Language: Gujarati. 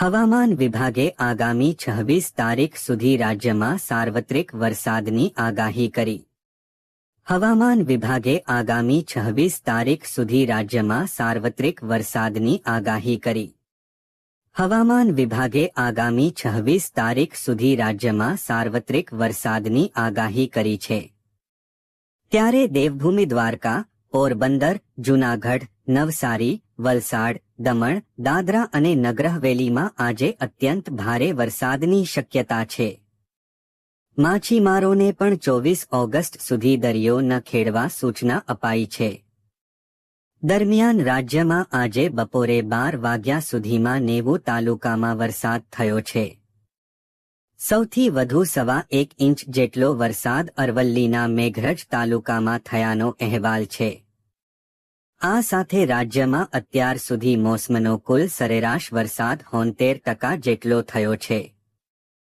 હવામાન વિભાગે આગામી છવ્વીસ તારીખ સુધી રાજ્યમાં સાર્વત્રિક વરસાદની આગાહી કરી. હવામાન વિભાગે આગામી છવ્વીસ તારીખ સુધી રાજ્યમાં સાર્વત્રિક વરસાદની આગાહી કરી. હવામાન વિભાગે આગામી છવ્વીસ તારીખ સુધી રાજ્યમાં સાર્વત્રિક વરસાદની આગાહી કરી છે. ત્યારે દેવભૂમિ દ્વારકા, પોરબંદર, જૂનાગઢ નવસારી, વલસાડ, દમણ, દાદરા અને નગર હવેલીમાં આજે અત્યંત ભારે વરસાદની શક્યતા છે. માછીમારોને પણ ચોવીસ ઓગસ્ટ સુધી દરિયો ન ખેડવા સૂચના અપાઈ છે. દરમિયાન રાજ્યમાં આજે બપોરે બાર વાગ્યા સુધીમાં નેવું તાલુકામાં વરસાદ થયો છે. સૌથી વધુ સવા એક ઇંચ જેટલો વરસાદ અરવલ્લીના મેઘરજ તાલુકામાં થયાનો અહેવાલ છે. આ સાથે રાજ્યમાં અત્યાર સુધી મોસમનો કુલ સરેરાશ વરસાદ હોંતેર ટકા જેટલો થયો છે.